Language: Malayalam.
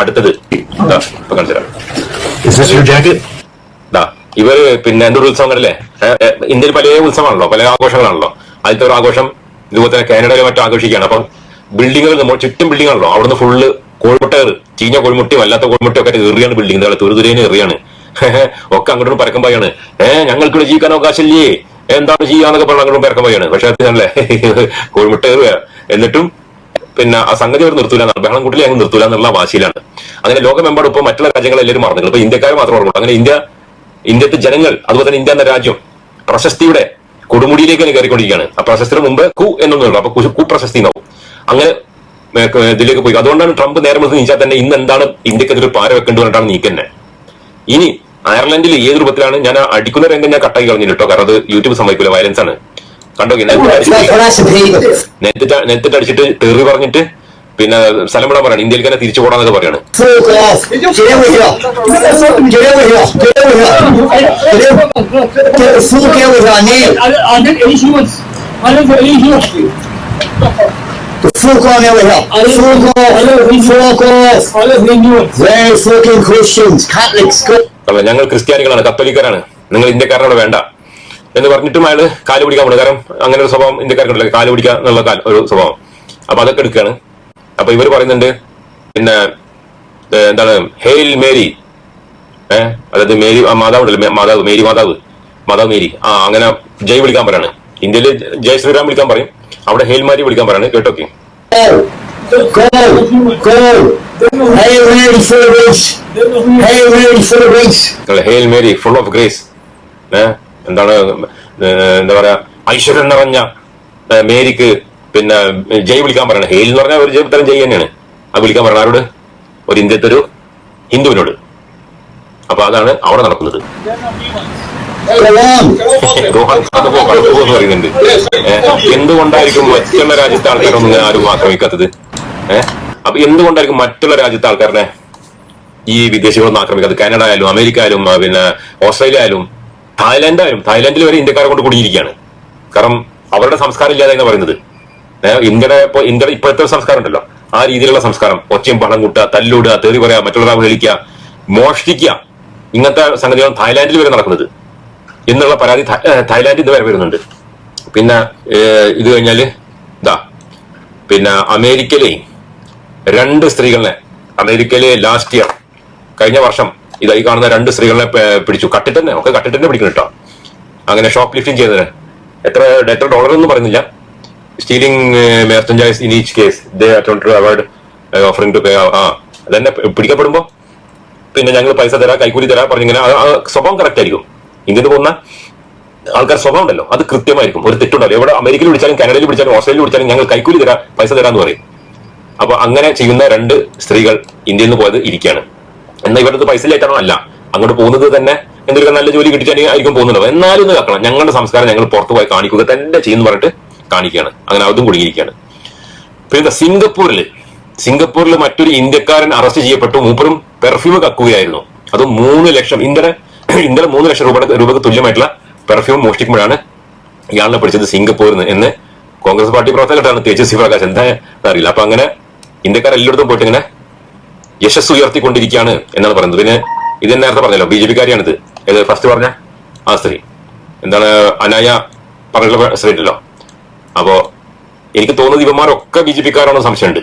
അടുത്തത്. ഇപ്പൊ ഇവർ പിന്നെ എന്റെ ഒരു ഉത്സവം കണ്ടല്ലേ? ഇന്ത്യയിൽ പല ഉത്സവമാണല്ലോ പല ആഘോഷങ്ങളാണല്ലോ. ആദ്യത്തെ ഒരു ആഘോഷം ഇതുപോലെ തന്നെ കാനഡയിലെ മറ്റും ആഘോഷിക്കുകയാണ്. അപ്പം ബിൽഡിങ്ങുകൾ നമ്മൾ ചുറ്റും ബിൽഡിംഗ് ആണല്ലോ. അവിടുന്ന് ഫുള്ള് കോഴിമുട്ടകൾ ചീഞ്ഞ കോഴിമുട്ടയും അല്ലാത്ത കോഴിമുട്ടയും ഒക്കെ എറിയാണ് ബിൽഡിംഗ് തുരുതുരേനെ എറിയാണ്. ഒക്കെ അങ്ങോട്ടും പരക്കം പോയാണ്. ഏഹ് ഞങ്ങൾക്ക് ജീവിക്കാൻ അവകാശമില്ലേ? എന്താണ് ചെയ്യാന്നൊക്കെ പറഞ്ഞ് അങ്ങോട്ടും പരക്കം പോയാണ്. പക്ഷെ അതല്ലേ കോഴിമുട്ട കയറുക എന്നിട്ടും പിന്നെ ആ സംഗതി അവർ നിർത്തൂല ബഹളം കൂട്ടിൽ ഞങ്ങൾ നിർത്തൂല എന്നുള്ള വാശിയിലാണ്. അങ്ങനെ ലോകമെമ്പാടും ഇപ്പൊ മറ്റുള്ള രാജ്യങ്ങൾ എല്ലാവരും മറന്നു ഇപ്പൊ ഇന്ത്യക്കാർ മാത്രം ഓർമ്മ അങ്ങനെ ഇന്ത്യ ഇന്ത്യത്തെ ജനങ്ങൾ അതുപോലെ തന്നെ ഇന്ത്യ എന്ന രാജ്യം പ്രശസ്തിയുടെ കൊടുമുടിയിലേക്ക് തന്നെ കയറിക്കൊണ്ടിരിക്കുകയാണ്. ആ പ്രശസ്തിയുടെ മുമ്പ് കു എന്നൊന്നുള്ളൂ അപ്പൊ കു- പ്രശസ്തി എന്നാവും. അങ്ങനെ ഇതിലേക്ക് പോയി. അതുകൊണ്ടാണ് ട്രംപ് നേരെ മുതൽ നീച്ചാൽ തന്നെ ഇന്ന് എന്താണ് ഇന്ത്യക്കെതിരെ പാര വെക്കേണ്ടി പറഞ്ഞിട്ടാണ് നീക്കന്നെ ഇനി അയർലൻഡിൽ ഏത് രൂപത്തിലാണ് ഞാൻ അടിക്കുന്ന രംഗം ഞാൻ കട്ടായി കളഞ്ഞിട്ടോ കാരണം അത് യൂട്യൂബ് സമ്മതിക്കില്ല വയലൻസ് ആണ്. കണ്ടോ നെറ്റിട്ട് നെറ്റിട്ട് അടിച്ചിട്ട് തെറി പറഞ്ഞിട്ട് പിന്നെ സ്ഥലം വിടാൻ പറയാണ്. ഇന്ത്യയിൽ തന്നെ തിരിച്ചു പോടാന്നൊക്കെ പറയാണ്. ഞങ്ങൾ ക്രിസ്ത്യാനികളാണ് കത്തോലിക്കാരാണ്. നിങ്ങൾ ഇന്ത്യക്കാരനോട് വേണ്ട. എന്ന് പറഞ്ഞിട്ടും അയാൾ കാൽ പിടിക്കാൻ പോകുന്നത് കാരണം അങ്ങനെ ഒരു സ്വഭാവം ഇന്ത്യക്കാർക്കുണ്ടല്ലോ കാൽ പിടിക്കുക എന്നുള്ള ഒരു സ്വഭാവം അപ്പൊ അതൊക്കെ എടുക്കുകയാണ് അപ്പൊ ഇവർ പറയുന്നുണ്ട് പിന്നെ എന്താണ് ഹെയിൽ മേരി ഏഹ് അതായത് മേരി ആ, മാതാവ് മേരി മാതാവ് മാതാവ് മേരി ആ അങ്ങനെ ജയ് വിളിക്കാൻ പറയാണ് ഇന്ത്യയിൽ ജയ് ശ്രീറാം വിളിക്കാൻ പറയും അവിടെ ഹെയിൽ മാരി വിളിക്കാൻ പറയാണ് കേട്ടോക്കെ! Hail Mary full of grace ഏഹ് എന്താണ് എന്താ പറയാ ഐശ്വര്യം നിറഞ്ഞ മേരിക്ക് പിന്നെ ജയ് വിളിക്കാൻ പറയണം. ഹെയിൽ എന്ന് പറഞ്ഞാൽ ഒരു തരം ജയ് തന്നെയാണ്. അത് വിളിക്കാൻ പറയണം ആരോട്? ഒരു ഇന്ത്യത്തെ ഒരു ഹിന്ദുവിനോട്. അപ്പൊ അതാണ് അവിടെ നടക്കുന്നത്. പറയുന്നുണ്ട്. എന്തുകൊണ്ടായിരിക്കും മറ്റുള്ള രാജ്യത്തെ ആൾക്കാരൊന്നും ആരും ആക്രമിക്കാത്തത്? ഏഹ് അപ്പൊ എന്തുകൊണ്ടായിരിക്കും മറ്റുള്ള രാജ്യത്തെ ആൾക്കാരനെ ഈ വിദേശികളൊന്നും ആക്രമിക്കാത്തത്? കാനഡ ആയാലും അമേരിക്ക ആയാലും പിന്നെ ഓസ്ട്രേലിയ ആയാലും തായ്ലാന്റ് ആയാലും തായ്ലാന്റിൽ വരെ ഇന്ത്യക്കാരെ കൊണ്ട് കുടുങ്ങിയിരിക്കുകയാണ്. കാരണം അവരുടെ സംസ്കാരം ഇല്ലാതെ എന്ന് പറയുന്നത്? ഇന്ത്യയുടെ ഇപ്പൊ ഇന്ത്യയുടെ ഇപ്പോഴത്തെ സംസ്കാരം ഉണ്ടല്ലോ. ആ രീതിയിലുള്ള സംസ്കാരം. ഒച്ചയും പണം കൂട്ടുക തല്ലിടുക തെറി പറയാ മറ്റുള്ളവരെ അവഹേളിക്കുക മോഷ്ടിക്കുക. ഇങ്ങനത്തെ സംഗതികളാണ് തായ്ലാന്റിൽ വരെ നടക്കുന്നത്. എന്നുള്ള പരാതി തായ്ലാന്റ് ഇന്ന് വരെ വരുന്നുണ്ട്. പിന്നെ ഇത് കഴിഞ്ഞാൽ ഇതാ പിന്നെ അമേരിക്കയിലെ രണ്ട് സ്ത്രീകളെ അമേരിക്കയിലെ ലാസ്റ്റ് ഇയർ കഴിഞ്ഞ വർഷം ഇതായി കാണുന്ന രണ്ട് സ്ത്രീകളെ പിടിച്ചു. കട്ടിട്ട് തന്നെ ഒക്കെ കട്ടിട്ട് തന്നെ പിടിക്കണം കേട്ടോ. അങ്ങനെ ഷോപ്പ് ലിഫ്റ്റിംഗ് ചെയ്തതിന് എത്ര എത്ര ഡോളർ ഒന്നും പറയുന്നില്ല. Stealing merchandise in each case they award offering to pay ആ അതന്നെ പിടിക്കപ്പെടുമ്പോ പിന്നെ ഞങ്ങൾ പൈസ തരാം കൈക്കൂലി തരാം പറഞ്ഞിങ്ങനെ സ്വഭാവം കറക്റ്റ് ആയിരിക്കും. ഇന്ത്യയിൽ പോകുന്ന ആൾക്കാർ സ്വഭാവം ഉണ്ടല്ലോ. അത് കൃത്യമായിരിക്കും. ഒരു തെറ്റുണ്ടല്ലോ എവിടെ അമേരിക്കയിൽ വിളിച്ചാലും കാനഡയിൽ വിളിച്ചാലും ഓസ്ട്രേലിയയിൽ വിളിച്ചാലും ഞങ്ങൾ കൈക്കൂലി തരാം പൈസ തരാന്ന് പറയും. അപ്പൊ അങ്ങനെ ചെയ്യുന്ന രണ്ട് സ്ത്രീകൾ ഇന്ത്യയിൽ നിന്ന് പോയത് ഇരിക്കുകയാണ്. എന്നാൽ ഇവരുടെ പൈസ ലേറ്റാണോ അല്ല. അങ്ങോട്ട് പോകുന്നത് തന്നെ എന്തൊരു നല്ല ജോലി കിട്ടിച്ചാൽ ആയിരിക്കും പോകുന്നുണ്ടോ എന്നാലും ഒന്ന് ഞങ്ങളുടെ സംസ്കാരം ഞങ്ങൾ പുറത്തു പോയി കാണിക്കുക തന്നെ ചെയ്യുന്നു പറഞ്ഞിട്ട് കാണിക്കുകയാണ്. അങ്ങനെ അതും കുടുങ്ങിയിരിക്കുകയാണ്. പിന്നെ സിംഗപ്പൂരിൽ സിംഗപ്പൂരിൽ മറ്റൊരു ഇന്ത്യക്കാരൻ അറസ്റ്റ് ചെയ്യപ്പെട്ടു. മൂപ്പറും പെർഫ്യൂം കക്കുകയായിരുന്നു. അത് മൂന്ന് ലക്ഷം ഇന്ത്യയുടെ ഇന്ത്യയുടെ മൂന്ന് ലക്ഷം രൂപ രൂപക്ക് തുല്യമായിട്ടുള്ള പെർഫ്യൂം മോഷ്ടിക്കുമ്പോഴാണ് ഇയാളിനെ പിടിച്ചത് സിംഗപ്പൂരിൽ നിന്ന് എന്ന് കോൺഗ്രസ് പാർട്ടി പ്രവർത്തകരാണ് തേജസ്വി പ്രകാശ്. എന്താ? അറിയില്ല. അപ്പൊ അങ്ങനെ ഇന്ത്യക്കാർ എല്ലായിടത്തും പോയിട്ട് ഇങ്ങനെ യശസ് ഉയർത്തിക്കൊണ്ടിരിക്കുകയാണ് എന്നാണ് പറയുന്നത്. പിന്നെ ഇത് നേരത്തെ പറഞ്ഞല്ലോ ബി ജെ പിക്കാരിയാണിത്. ഏത് ഫസ്റ്റ് പറഞ്ഞ? ആ സ്ത്രീ എന്താണ് അനായ പറഞ്ഞിട്ടുള്ള സ്ത്രീ ഉണ്ടല്ലോ. അപ്പോ എനിക്ക് തോന്നുന്നത് ഇവന്മാരൊക്കെ ബി ജെ പിക്കാരാണോ സംശയമുണ്ട്.